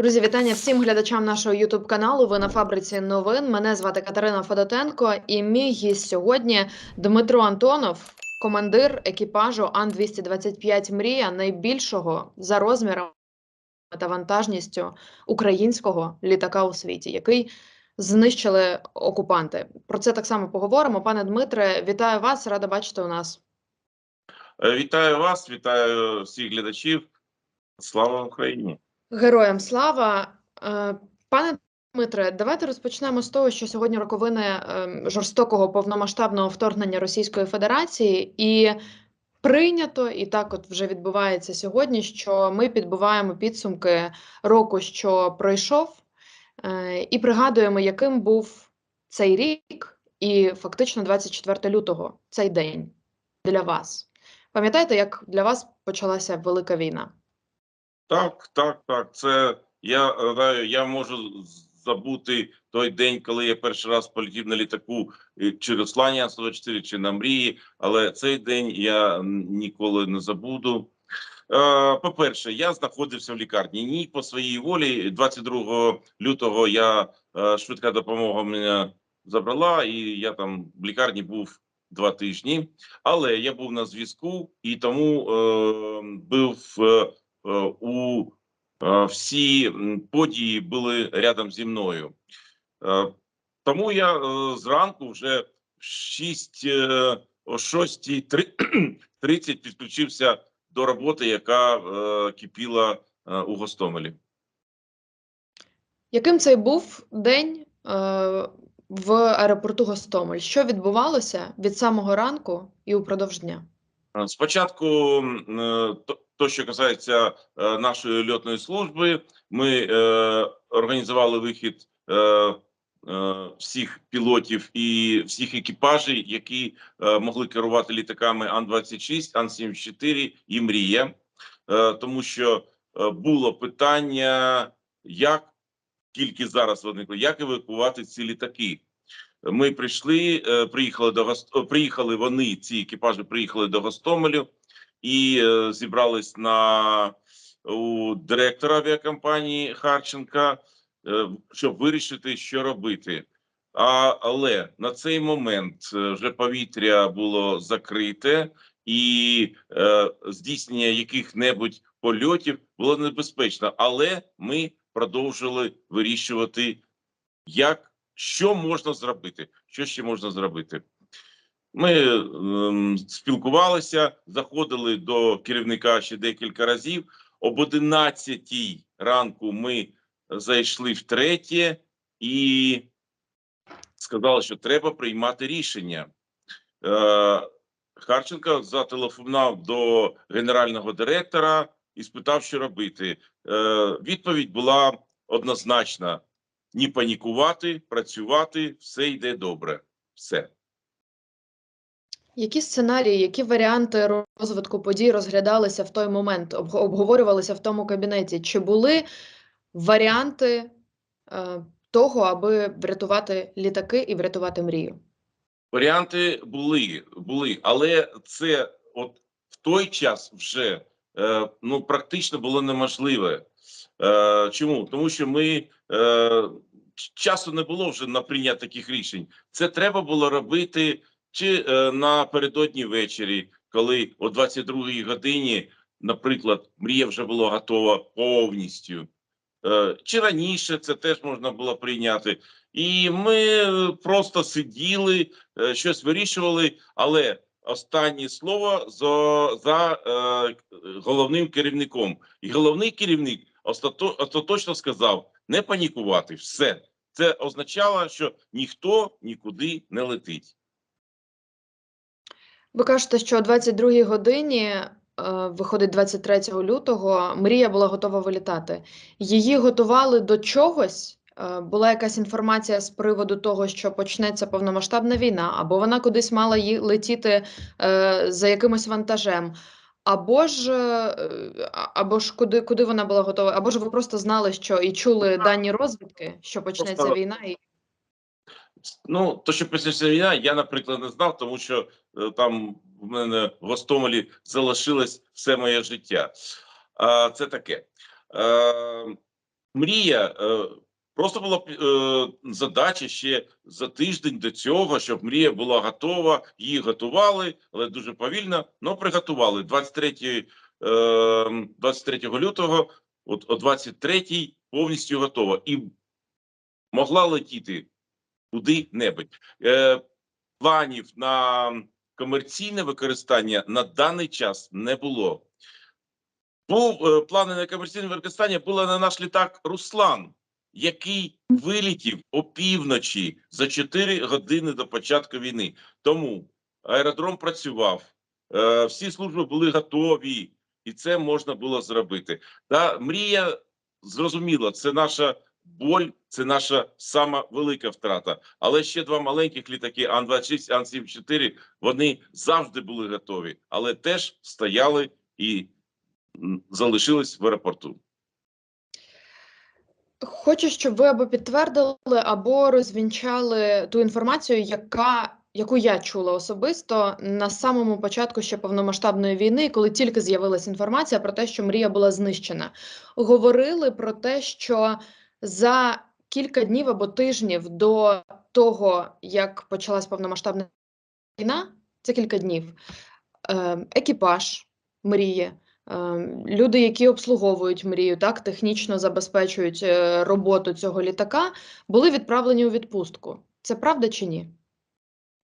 Друзі, вітання всім глядачам нашого Ютуб каналу. Ви на фабриці новин. Мене звати Катерина Федотенко, і мій гість сьогодні Дмитро Антонов, командир екіпажу Ан 225 Мрія, найбільшого за розміром та вантажністю українського літака у світі, який знищили окупанти. Про це так само поговоримо. Пане Дмитре, вітаю вас! Рада бачити у нас. Е, Вітаю вас, вітаю всіх глядачів. Слава Україні! Героям слава. Е, Пане Дмитре, давайте розпочнемо з того, що сьогодні роковини е, жорстокого повномасштабного вторгнення Російської Федерації, і прийнято, і так от вже відбувається сьогодні, що ми підбиваємо підсумки року, що пройшов, е, і пригадуємо, яким був цей рік, і фактично 24 лютого, цей день для вас. Пам'ятаєте, як для вас почалася велика війна? Так, так, так. Це я гадаю, я можу забути той день, коли я перший раз полетів на літаку е, чи Руслані 124 чи на мрії, але цей день я ніколи не забуду. Е, По-перше, я знаходився в лікарні. Ні, по своїй волі. 22 лютого я е, швидка допомога мене забрала, і я там в лікарні був два тижні. Але я був на зв'язку і тому е, був е, е, у е, всі події були рядом зі мною. Е, Тому я зранку вже в 6, е, о 6.30 підключився до роботи, яка кипіла у Гостомелі. Яким цей був день е, в аеропорту Гостомель? Що відбувалося від самого ранку і упродовж дня? Е, Спочатку, е, то, що касається е, нашої льотної служби, ми е, організували вихід е, е, всіх пілотів і всіх екіпажів, які е, могли керувати літаками Ан-26, Ан-74 і Мрія, е, тому що е, було питання, як тільки зараз виникло, як евакувати ці літаки. Ми прийшли, е, приїхали до Гост... приїхали вони, ці екіпажі приїхали до Гостомелю і е, зібрались на у директора авіакомпанії Харченка, е, щоб вирішити, що робити. А, але на цей момент е, вже повітря було закрите, і е, здійснення яких-небудь польотів було небезпечно. Але ми продовжили вирішувати, як що можна зробити? Що ще можна зробити? Ми ем, спілкувалися, заходили до керівника ще декілька разів. Об 11 ранку ми зайшли втретє і сказали, що треба приймати рішення. Е, Харченко зателефонував до генерального директора і спитав, що робити. Е, відповідь була однозначна: ні панікувати, працювати, все йде добре. Все. Які сценарії, які варіанти розвитку подій розглядалися в той момент, обговорювалися в тому кабінеті? Чи були варіанти е, того, аби врятувати літаки і врятувати мрію? Варіанти були, були, але це от в той час вже е, ну практично було неможливе. Е, чому? Тому що ми е, часу не було вже на прийняття таких рішень. Це треба було робити чи е, напередодні ввечері, коли о 22-й годині, наприклад, мрія вже була готова повністю. Е, чи раніше це теж можна було прийняти. І ми е, просто сиділи, е, щось вирішували, але останнє слово за, за е, головним керівником. І головний керівник остато, остаточно сказав: не панікувати, все. Це означало, що ніхто нікуди не летить. Ви кажете, що о 22-й годині, е, виходить 23 лютого, мрія була готова вилітати. Її готували до чогось? Е, Була якась інформація з приводу того, що почнеться повномасштабна війна, або вона кудись мала ї- летіти е, за якимось вантажем, або ж, або ж куди, куди вона була готова, або ж ви просто знали, що і чули дані розвідки, що почнеться війна, і Ну, то, що почнеться війна, я, наприклад, не знав, тому що е, там в мене в Гостомелі залишилось все моє життя. А, це таке. Е, мрія. Е, просто була е, задача ще за тиждень до цього, щоб мрія була готова. Її готували, але дуже повільно. але приготували 23, е, 23 лютого, от о 23 повністю готова і могла летіти куди-небудь. Е, планів на комерційне використання на даний час не було. Був е, плани на комерційне використання було на наш літак Руслан, який вилетів опівночі за 4 години до початку війни. Тому аеродром працював, е, всі служби були готові, і це можна було зробити. Та мрія зрозуміла, це наша боль, це наша сама велика втрата. Але ще два маленьких літаки Ан-26, Ан-74, вони завжди були готові, але теж стояли і залишились в аеропорту. Хочу, щоб ви або підтвердили, або розвінчали ту інформацію, яка, яку я чула особисто на самому початку ще повномасштабної війни, коли тільки з'явилася інформація про те, що мрія була знищена. Говорили про те, що за кілька днів або тижнів до того, як почалась повномасштабна війна, це кілька днів, е, екіпаж мрії. Е, Люди, які обслуговують мрію, так технічно забезпечують е, роботу цього літака, були відправлені у відпустку. Це правда чи ні?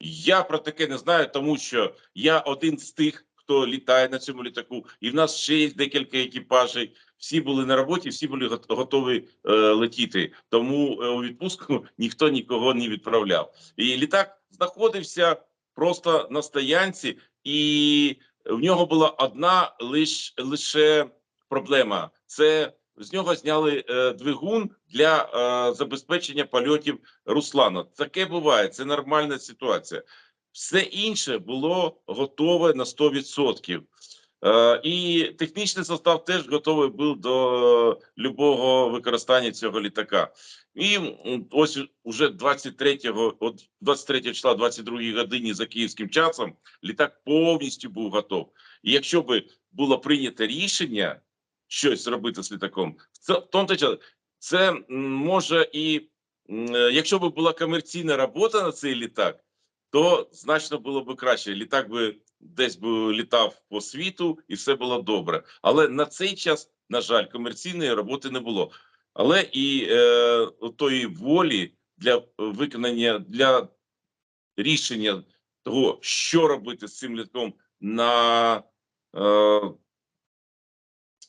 Я про таке не знаю, тому що я один з тих, хто літає на цьому літаку, і в нас ще є декілька екіпажей. Всі були на роботі, всі були готові е, летіти. Тому е, у відпустку ніхто нікого не відправляв. І літак знаходився просто на стоянці, і в нього була одна лиш, лише проблема: це з нього зняли е, двигун для е, забезпечення польотів Руслана. Таке буває, це нормальна ситуація. Все інше було готове на 100%. Е, і технічний состав теж готовий був до любого використання цього літака. І ось уже 23-го, от 23 числа, 22 годині за київським часом, літак повністю був готов. І якщо би було прийнято рішення щось зробити з літаком, це в тому то часі, це може і е, якщо б була комерційна робота на цей літак, то значно було б краще. Літак би десь би літав по світу, і все було добре. Але на цей час, на жаль, комерційної роботи не було. Але і е, тої волі для виконання для рішення того, що робити з цим літком на е,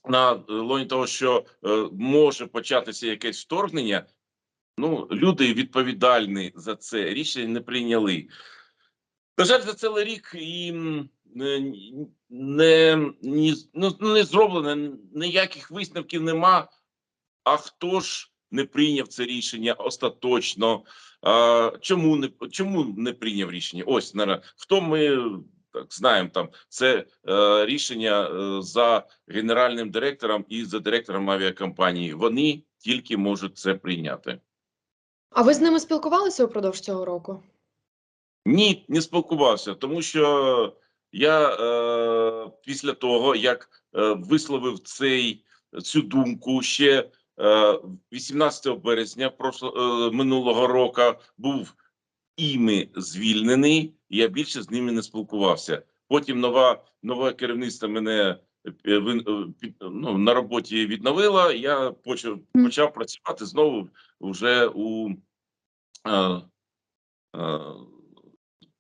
на лоні того, що е, може початися якесь вторгнення, ну люди відповідальні за це рішення не прийняли. На жаль, за цілий рік і не, не, ні, ну, не зроблено ніяких висновків нема. А хто ж не прийняв це рішення остаточно? А, чому не чому не прийняв рішення? Ось наразі. хто ми так знаємо там. Це е, рішення е, за генеральним директором і за директором авіакомпанії. Вони тільки можуть це прийняти. А ви з ними спілкувалися упродовж цього року? Ні, не спілкувався, тому що я е, після того, як е, висловив цей цю думку ще е, 18 березня прошло, е, минулого року, був іми звільнений, і я більше з ними не спілкувався. Потім нова нове керівництво мене е, е, ну, на роботі відновило. Я почав почав працювати знову вже у. Е, е,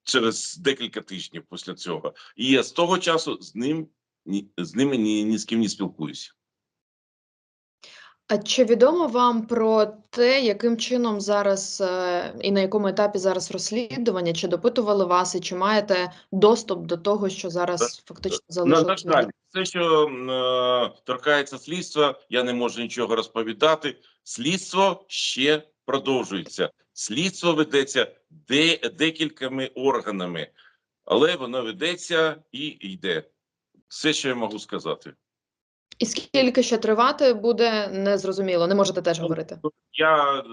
через декілька тижнів після цього. І я з того часу з ним ні з ними ні, ні з ким не спілкуюся. А чи відомо вам про те, яким чином зараз е, і на якому етапі зараз розслідування? Чи допитували вас, і чи маєте доступ до того, що зараз фактично На, залишилось? на жаль, все, що е, торкається слідства, я не можу нічого розповідати. Слідство ще продовжується. Слідство ведеться де, декількома органами, але воно ведеться і йде. Все, що я можу сказати. І скільки ще тривати буде, незрозуміло. Не можете теж говорити. Я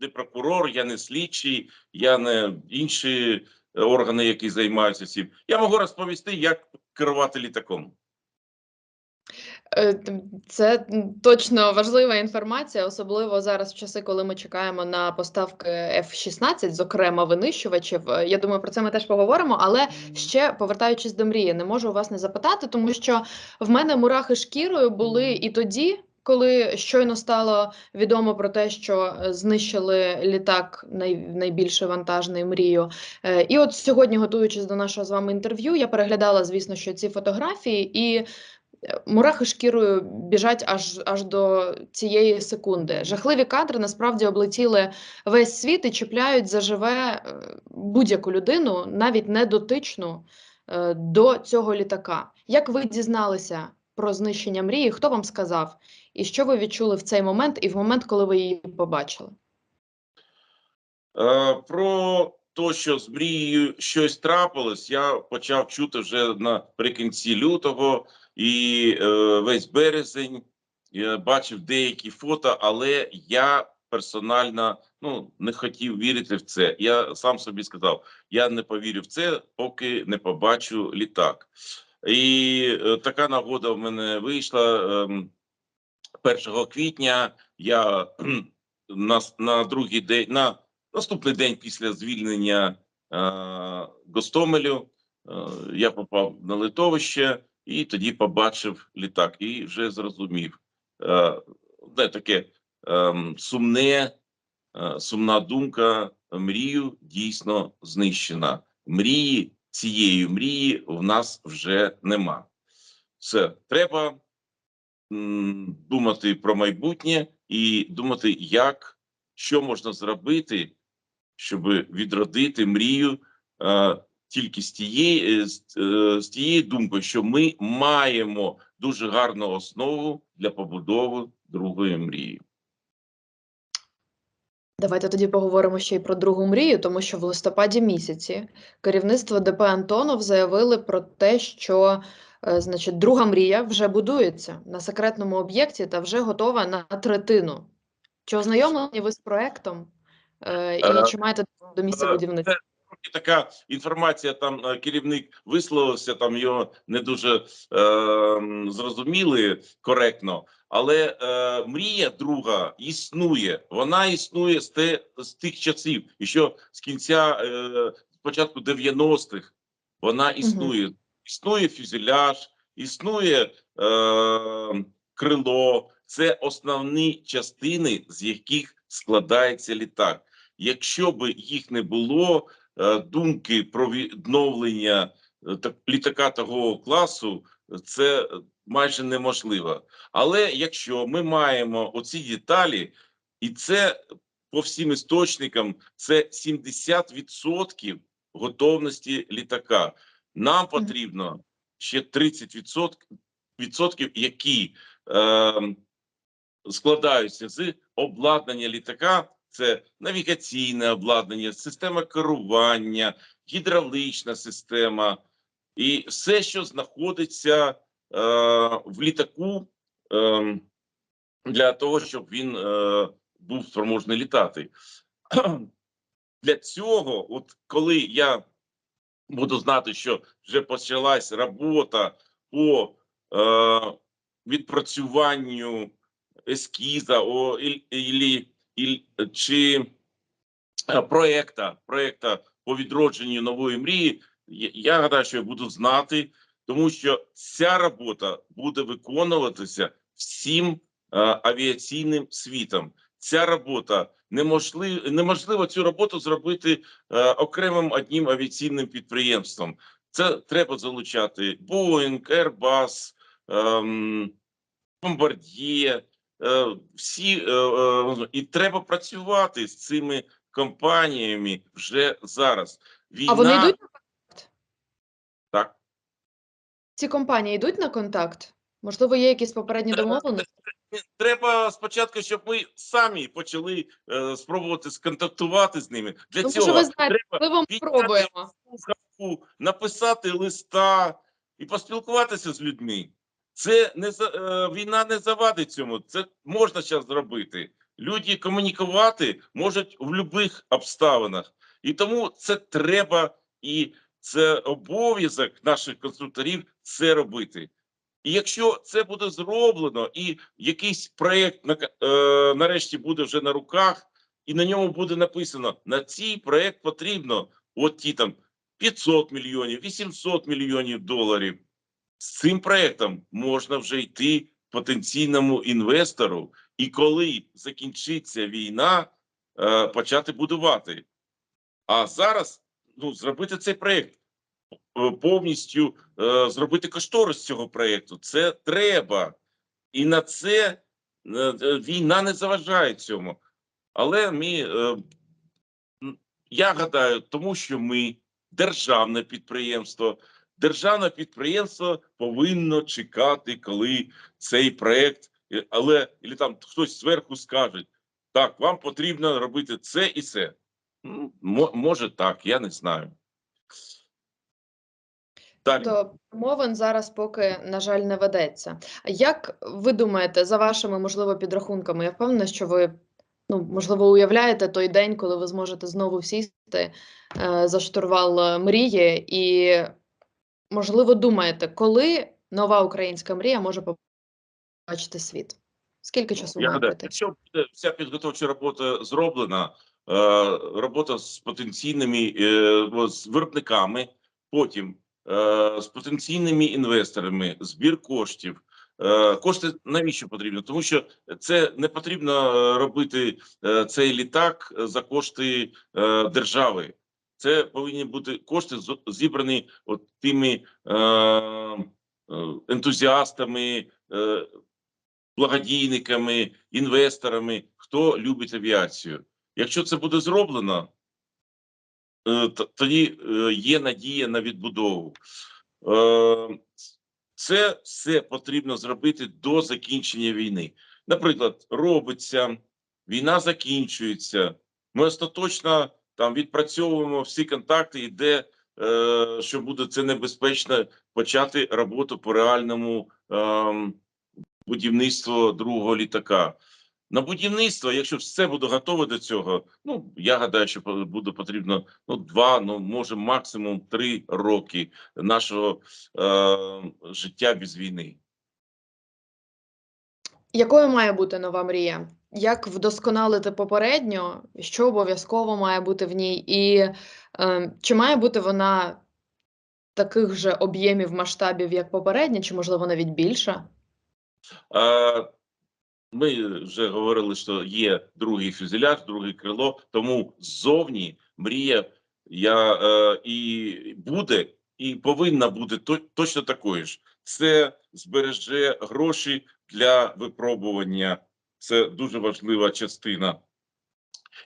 не прокурор, я не слідчий, я не інші органи, які займаються цим. Я можу розповісти, як керувати літаком. Е, Це точно важлива інформація, особливо зараз в часи, коли ми чекаємо на поставки F-16, зокрема винищувачів. Е, Я думаю, про це ми теж поговоримо. Але ще повертаючись до мрії, не можу у вас не запитати, тому що в мене мурахи шкірою були і тоді. Коли щойно стало відомо про те, що е, знищили літак най, найбільший вантажний мрію, І от сьогодні, готуючись до нашого з вами інтерв'ю, я переглядала, звісно, що ці фотографії, і мурахи шкірою біжать аж, аж до цієї секунди. Жахливі кадри насправді облетіли весь світ і чіпляють заживе е, будь-яку людину, навіть не дотичну е, до цього літака. Як ви дізналися про знищення мрії? Хто вам сказав? І що ви відчули в цей момент і в момент, коли ви її побачили? Е, Про те, що з мрією щось трапилось, я почав чути вже наприкінці лютого і е, весь березень. Я бачив деякі фото, але я персонально ну, не хотів вірити в це. Я сам собі сказав: я не повірю в це, поки не побачу літак. І е, така нагода в мене вийшла. ем, 1 квітня я на, на другий день, на наступний день після звільнення е, Гостомелю е, я попав на литовище і тоді побачив літак і вже зрозумів. Е, таке е, сумне, е, сумна думка. Мрію дійсно знищена. Мрії цієї мрії в нас вже нема. Все треба думати про майбутнє і думати, як що можна зробити, щоб відродити мрію е, тільки з тієї, е, з, е, з тією думкою, що ми маємо дуже гарну основу для побудови другої мрії. Давайте тоді поговоримо ще й про другу мрію, тому що в листопаді місяці керівництво ДП Антонов заявили про те, що е, значить, друга мрія вже будується на секретному об'єкті та вже готова на третину. Чи ознайомлені ви з проектом? І чи маєте до місця будівництва? І така інформація. Там е, керівник висловився, там його не дуже е, зрозуміли коректно. Але е, мрія друга існує. Вона існує з, те, з тих часів, і що з кінця е, початку 90-х вона існує. Існує фюзеляж, існує е, крило. Це основні частини, з яких складається літак. Якщо б їх не було, думки про відновлення е, літака такого класу, е, це майже неможливо. Але якщо ми маємо оці деталі, і це по всім істочникам, це 70% готовності літака. Нам потрібно ще 30%, відсотків, які е, складаються з обладнання літака. Це навігаційне обладнання, система керування, гідравлічна система і все, що знаходиться е, в літаку е, для того, щоб він е, був спроможний літати. Для цього, от коли я буду знати, що вже почалась робота по е, відпрацюванню ескіза о, і, і, чи е, проекта, проекта по відродженню нової мрії, я, гадаю, що я буду знати, тому що ця робота буде виконуватися всім е, авіаційним світом. Ця робота неможливо, неможливо цю роботу зробити е, окремим одним авіаційним підприємством. Це треба залучати Boeing, Airbus, ем, Bombardier, е, всі е, е, і треба працювати з цими компаніями вже зараз. Війна А вони йдуть на контакт? так. Ці компанії йдуть на контакт? Можливо, є якісь попередні домовленості? Треба спочатку, щоб ми самі почали е, спробувати сконтактувати з ними. Для Тому цього ви знаєте, треба ми спробуємо. слухавку, написати листа і поспілкуватися з людьми. Це не за е, війна не завадить цьому. Це можна зараз зробити. Люди комунікувати можуть в будь-яких обставинах, і тому це треба, і це обов'язок наших конструкторів це робити. І якщо це буде зроблено, і якийсь проєкт на, е, нарешті буде вже на руках, і на ньому буде написано: на цей проєкт потрібно от ті там 500 мільйонів, 800 мільйонів доларів. З цим проєктом можна вже йти потенційному інвестору, і коли закінчиться війна, е, почати будувати. А зараз ну, зробити цей проєкт е, повністю е, зробити кошторис цього проєкту. Це треба. І на це війна не заважає цьому. Але ми, я гадаю, тому що ми державне підприємство. Державне підприємство повинно чекати, коли цей проект, е, але і там хтось зверху скаже: так, вам потрібно робити це і це. Ну, може так, я не знаю. Далі. То мовин зараз поки, на жаль, не ведеться. Як ви думаєте, за вашими, можливо, підрахунками, я впевнена, що ви, ну, можливо, уявляєте той день, коли ви зможете знову сісти е, за штурвал е, мрії, і, можливо, думаєте, коли нова українська мрія може побачити світ? Скільки часу Я має гадаю, пройти? якщо буде вся підготовча робота зроблена, е, робота з потенційними е, з виробниками, потім е, з потенційними інвесторами, збір коштів. Кошти навіщо потрібно? Тому що це не потрібно робити цей літак за кошти держави. Це повинні бути кошти зібрані от тими е, е, ентузіастами, е, благодійниками, інвесторами, хто любить авіацію. Якщо це буде зроблено, е, тоді е, є надія на відбудову. Е, Це все потрібно зробити до закінчення війни. Наприклад, робиться, війна закінчується. Ми остаточно там відпрацьовуємо всі контакти, і де е, що буде це небезпечно почати роботу по реальному ем, будівництво другого літака. На будівництво, якщо все буде готове до цього, ну я гадаю, що буде потрібно ну два, ну може максимум три роки нашого е, життя без війни. Якою має бути нова мрія? Як вдосконалити попередню? Що обов'язково має бути в ній? І е, чи має бути вона таких же об'ємів масштабів, як попередня, чи можливо навіть більша? Е, ми вже говорили, що є другий фюзеляж, друге крило, тому ззовні мрія я, е, і буде, і повинна бути то, точно такою ж. Це збереже гроші для випробування. Це дуже важлива частина.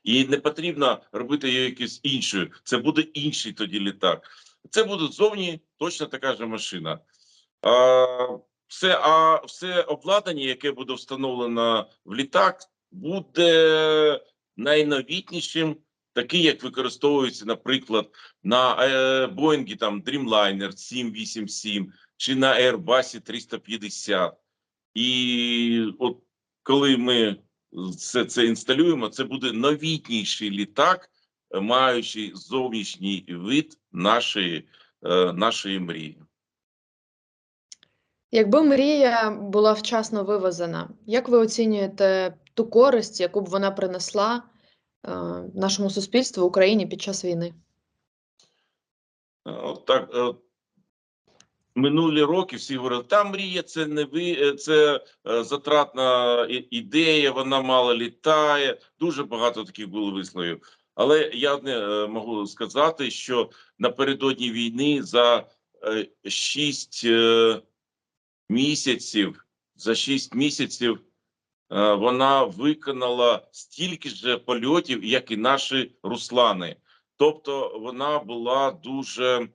І не потрібно робити її якось іншою. Це буде інший тоді літак. Це буде ззовні точно така ж машина. А, все, а все обладнання, яке буде встановлено в літак, буде найновітнішим, такий, як використовується, наприклад, на е, Боїнгі там Dreamliner 787 чи на Airbus 350. І от коли ми все це інсталюємо, це буде новітніший літак, маючи зовнішній вид нашої, е, нашої мрії. Якби мрія була вчасно вивезена, як ви оцінюєте ту користь, яку б вона принесла е, нашому суспільству Україні під час війни? Е, От так, минулі роки всі говорили, та мрія це не ви, е, це е, затратна ідея, вона мало літає. Дуже багато таких було висловів. Але я одне е, можу сказати, що напередодні війни за е, шість е, місяців, за шість місяців вона виконала стільки ж польотів, як і наші руслани. Тобто вона була дуже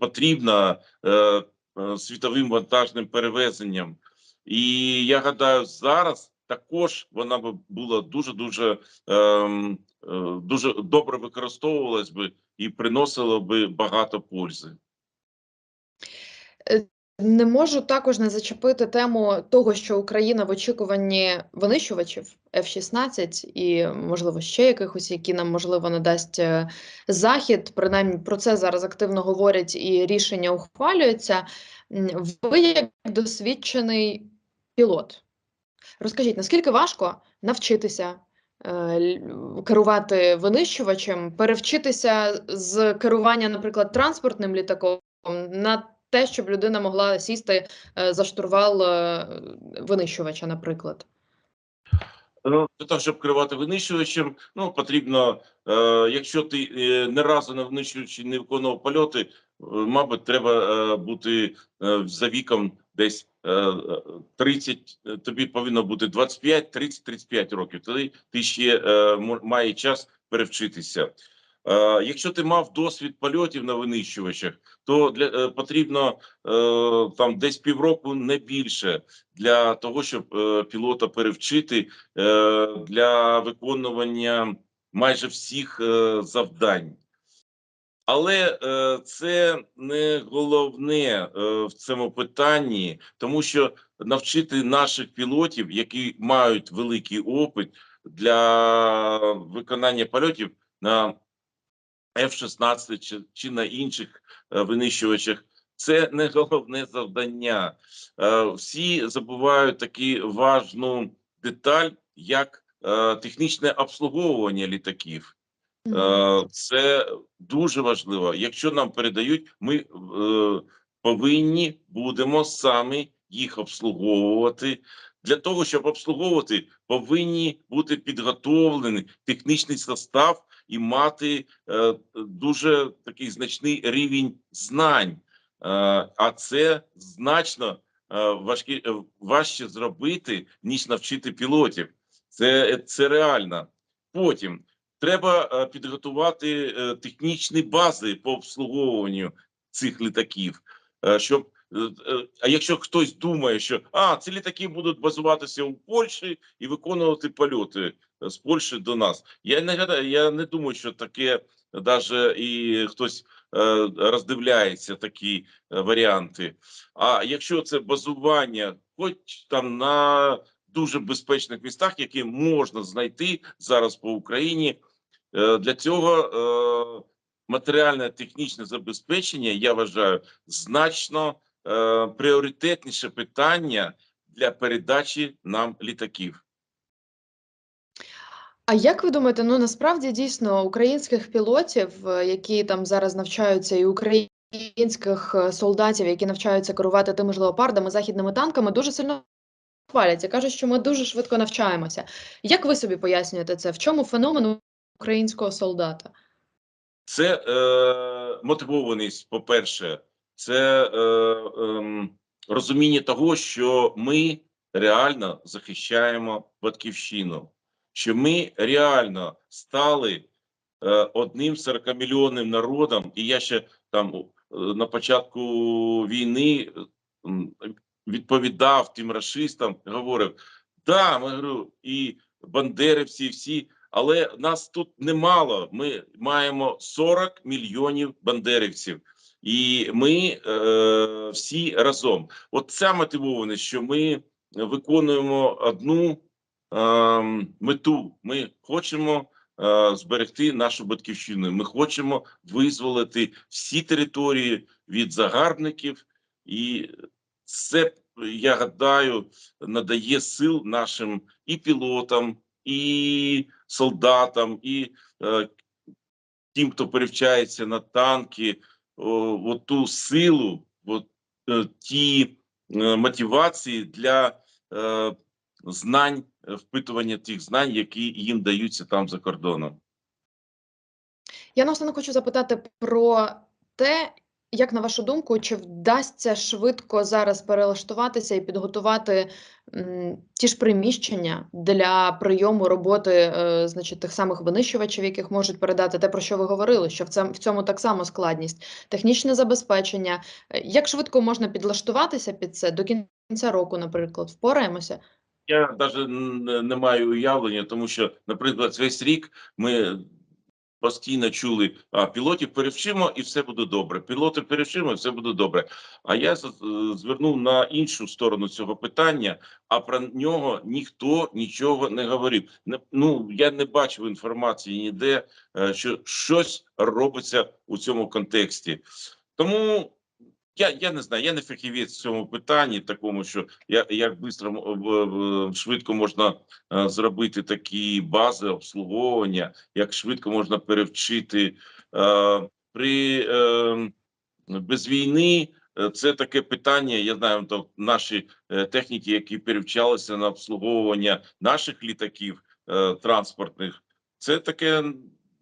потрібна е, е, світовим вантажним перевезенням. І я гадаю, зараз також вона б була дуже дуже ем, е, дуже добре використовувалась би і приносила би багато пользи. Не можу також не зачепити тему того, що Україна в очікуванні винищувачів F-16 і, можливо, ще якихось, які нам, можливо, надасть е, Захід. Принаймні про це зараз активно говорять і рішення ухвалюються. Ви як досвідчений пілот. Розкажіть, наскільки важко навчитися е, керувати винищувачем, перевчитися з керування, наприклад, транспортним літаком на те, щоб людина могла сісти е, за штурвал е, винищувача, наприклад? Ну, для того, щоб керувати винищувачем, ну потрібно, е, якщо ти е, не разу на винищувачі не виконував польоти, е, мабуть, треба е, бути е, за віком десь е, 30, е, тобі повинно бути 25, 30, 35 років. Тоді ти ще е, має час перевчитися. Е, якщо ти мав досвід польотів на винищувачах, то для е, потрібно е, там десь півроку не більше для того, щоб пілота перевчити для виконування майже всіх завдань. Але е, це не головне е, в цьому питанні, тому що навчити наших пілотів, які мають великий опит для виконання польотів на F-16 чи, чи на інших е, винищувачах, це не головне завдання. Е, всі забувають таку важну деталь, як е, технічне обслуговування літаків. Це дуже важливо. Якщо нам передають, ми повинні будемо самі їх обслуговувати. Для того щоб обслуговувати, повинні бути підготовлені технічний состав і мати е, дуже такий значний рівень знань. Е, а це значно е, важкі, е, важче зробити ніж навчити пілотів. Це, це реально. Потім треба е, підготувати е, технічні бази по обслуговуванню цих літаків, е, щоб е, е, а якщо хтось думає, що а ці літаки будуть базуватися у Польщі і виконувати польоти з Польщі до нас, я не я не думаю, що таке даже і хтось е, роздивляється такі е, варіанти. А якщо це базування, хоч там на дуже безпечних містах, які можна знайти зараз по Україні. Е, Для цього е, матеріальне технічне забезпечення, я вважаю, значно е, пріоритетніше питання для передачі нам літаків. А як ви думаєте, ну насправді дійсно українських пілотів, е, які там зараз навчаються, і українських е, солдатів, які навчаються керувати тими ж леопардами, західними танками, дуже сильно хваляться. Кажуть, що ми дуже швидко навчаємося. Як ви собі пояснюєте це? В чому феномен українського солдата? Це е, мотивованість, по-перше, це е, ем, розуміння того, що ми реально захищаємо батьківщину, що ми реально стали е, одним 40-мільйонним народом, і я ще там е, на початку війни відповідав тим расистам, говорив: да, ми говорю, і бандерівці, і всі. Але нас тут немало. Ми маємо 40 мільйонів бандерівців, і ми е, всі разом. От ця мотивованість, що ми виконуємо одну мету. Ми хочемо е, зберегти нашу батьківщину. Ми хочемо визволити всі території від загарбників, і це я гадаю надає сил нашим і пілотам, і солдатам, і е, тим, хто перевчається на танки, о, ту силу, от, е, ті мотивації для е, знань, впитування тих знань, які їм даються там за кордоном. Я наостанок хочу запитати про те, як на вашу думку, чи вдасться швидко зараз перелаштуватися і підготувати м, ті ж приміщення для прийому роботи, е, значить, тих самих винищувачів, яких можуть передати те, про що ви говорили, що в цьому, в цьому так само складність, технічне забезпечення. Е, Як швидко можна підлаштуватися під це до кінця року, наприклад, впораємося? Я навіть не маю уявлення, тому що, наприклад, весь рік ми постійно чули, а пілотів перевчимо і все буде добре. Пілотів перевчимо і все буде добре. А я звернув на іншу сторону цього питання, а про нього ніхто нічого не говорив. Ну я не бачив інформації ніде, е, що щось робиться у цьому контексті. Тому я, я не знаю, я не фахівець в цьому питанні, такому, що я, як бистро швидко можна е, зробити такі бази обслуговування, як швидко можна перевчити е, при е, без війни. Це таке питання. Я знаю, то наші техніки, які перевчалися на обслуговування наших літаків транспортних, це таке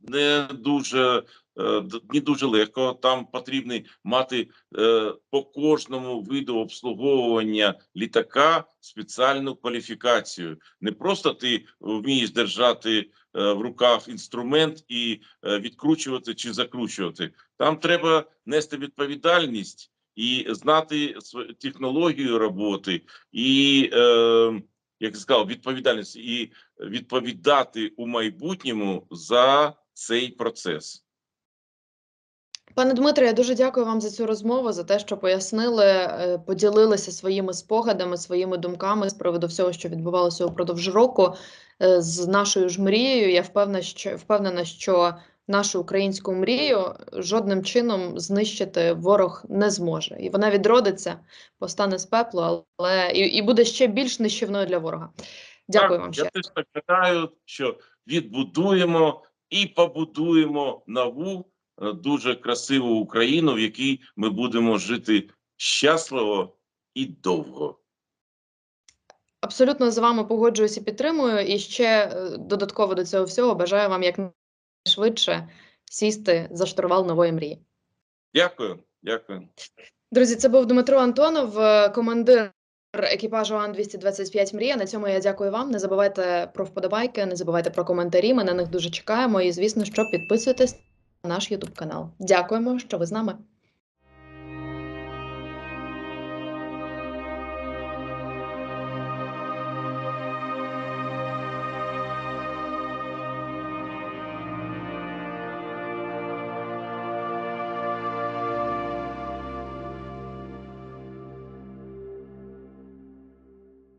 не дуже е, не дуже легко. Там потрібно мати е, по кожному виду обслуговування літака спеціальну кваліфікацію. Не просто ти вмієш держати е, в руках інструмент і відкручувати чи закручувати. Там треба нести відповідальність і знати технологію роботи, і як сказав, відповідальність і відповідати у майбутньому за цей процес. Пане Дмитре, я дуже дякую вам за цю розмову, за те, що пояснили, е, поділилися своїми спогадами, своїми думками з приводу всього, що відбувалося упродовж року е, з нашою ж мрією. Я впевнена, що впевнена, що нашу українську мрію жодним чином знищити ворог не зможе, і вона відродиться, повстане з пеплу, але і, і буде ще більш нищівною для ворога. Дякую Так, вам Я ще. теж так гадаю, що відбудуємо і побудуємо нову е, дуже красиву Україну, в якій ми будемо жити щасливо і довго. Абсолютно з вами погоджуюсь і підтримую. І ще е, додатково до цього всього бажаю вам якнайшвидше сісти за штурвал нової мрії. Дякую, дякую. Друзі, це був Дмитро Антонов, е, командир екіпажу Ан-225 Мрія. На цьому я дякую вам. Не забувайте про вподобайки, не забувайте про коментарі. Ми на них дуже чекаємо. І звісно, що підписуйтесь на наш Ютуб канал. Дякуємо, що ви з нами.